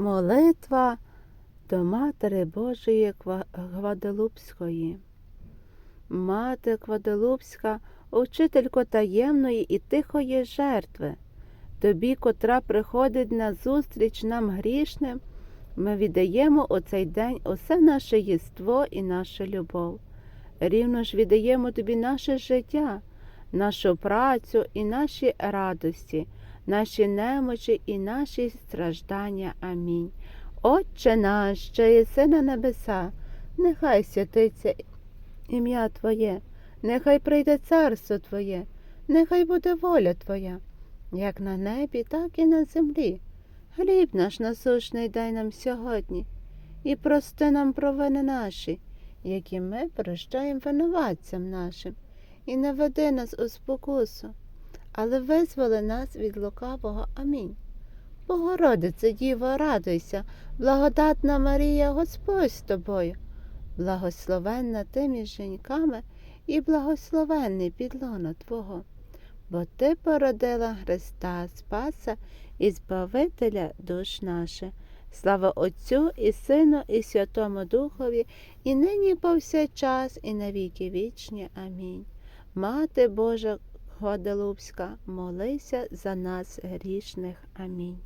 Молитва до Матері Божої Гваделупської. Мати Кваделупська, учителько таємної і тихої жертви, тобі, котра приходить на зустріч нам грішним, ми віддаємо у цей день усе наше єство і нашу любов. Рівно ж віддаємо тобі наше життя, нашу працю і наші радості, наші немочі і наші страждання. Амінь. Отче наш, що єси на небеса, нехай святиться ім'я Твоє, нехай прийде царство Твоє, нехай буде воля Твоя, як на небі, так і на землі. Хліб наш насущний дай нам сьогодні, і прости нам провини наші, які ми прощаємо винуватцям нашим, і не веди нас у спокусу, але визволи нас від лукавого. Амінь. Богородице, Діво, радуйся, благодатна Марія, Господь з тобою, благословенна ти між жінками і благословенний підлона Твого, бо Ти породила Христа Спаса і Збавителя душ наших. Слава Отцю і Сину, і Святому Духові, і нині повсякчас, і на віки вічні. Амінь. Мати Божа Гваделупська, молися за нас грішних. Амінь.